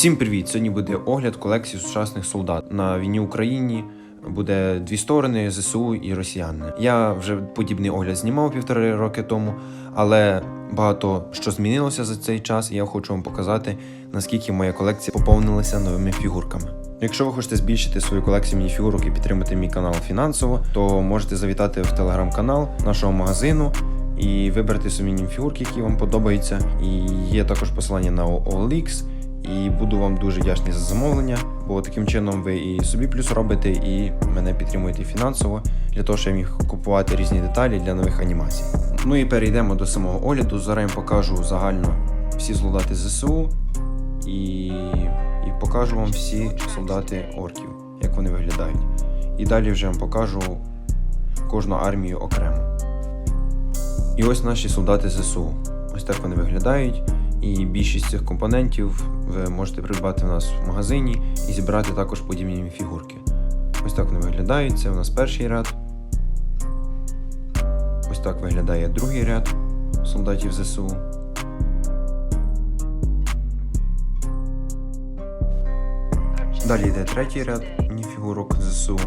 Всім привіт! Сьогодні буде огляд колекції сучасних солдат. На війні Україні буде дві сторони ЗСУ і росіяни. Я вже подібний огляд знімав півтори роки тому, але багато що змінилося за цей час, і я хочу вам показати, наскільки моя колекція поповнилася новими фігурками. Якщо ви хочете збільшити свою колекцію мініфігурок і підтримати мій канал фінансово, то можете завітати в телеграм-канал нашого магазину і вибрати собі мініфігурки, які вам подобаються. І є також посилання на OLX. І буду вам дуже вдячний за замовлення, бо таким чином ви і собі плюс робите, і мене підтримуєте фінансово для того, щоб я міг купувати різні деталі для нових анімацій. Ну і перейдемо до самого огляду. Зараз я покажу загально всі солдати ЗСУ і, і покажу вам всі солдати орків, як вони виглядають. І далі вже вам покажу кожну армію окремо. І ось наші солдати ЗСУ. Ось так вони виглядають. І більшість цих компонентів ви можете придбати в нас в магазині і зібрати також подібні фігурки. Ось так вони виглядають. Це у нас перший ряд. Ось так виглядає другий ряд солдатів ЗСУ. Далі йде третій ряд мініфігурок ЗСУ.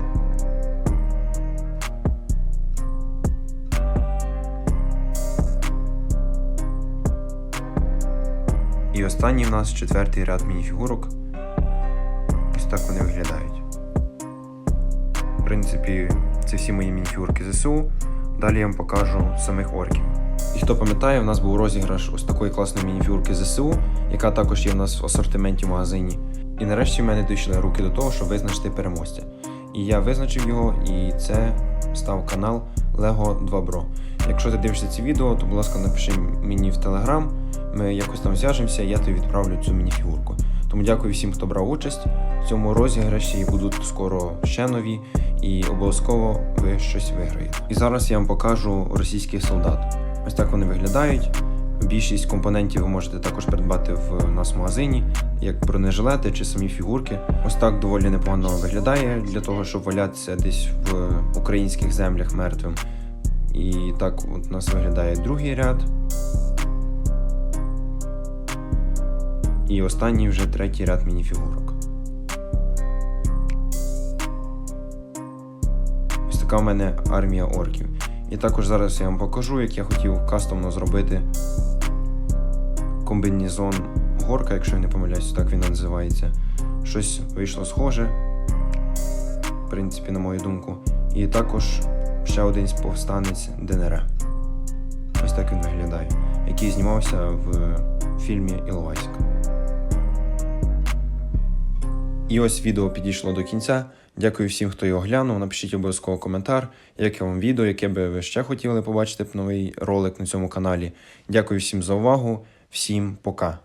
І останній в нас четвертий ряд мініфігурок. Ось так вони виглядають. В принципі, це всі мої мініфігурки ЗСУ. Далі я вам покажу самих орків. І хто пам'ятає, в нас був розіграш ось такої класної мініфігурки ЗСУ, яка також є в нас в асортименті в магазині. І нарешті в мене дійшли руки до того, щоб визначити переможця. І я визначив його, і це став канал Lego 2 Bro. Якщо ти дивишся це відео, то будь ласка, напиши мені в Telegram, ми якось там зв'яжемося, я тобі відправлю цю мініфігурку. Тому дякую всім, хто брав участь в цьому розіграші. Будуть скоро ще нові, і обов'язково ви щось виграєте. І зараз я вам покажу російських солдат. Ось так вони виглядають. Більшість компонентів ви можете також придбати в нас в магазині, як бронежилети чи самі фігурки. Ось так доволі непогано виглядає для того, щоб валятися десь в українських землях мертвим. І так от нас виглядає другий ряд. І останній вже третій ряд мініфігурок. Ось така в мене армія орків. І також зараз я вам покажу, як я хотів кастомно зробити комбінезон горка, якщо я не помиляюсь, так він називається. Щось вийшло схоже, в принципі, на мою думку. І також ще один повстанець ДНР. Ось так він виглядає, який знімався в фільмі Іловайськ. І ось відео підійшло до кінця. Дякую всім, хто його глянув. Напишіть обов'язково коментар, яке вам відео, яке би ви ще хотіли побачити новий ролик на цьому каналі. Дякую всім за увагу, всім пока.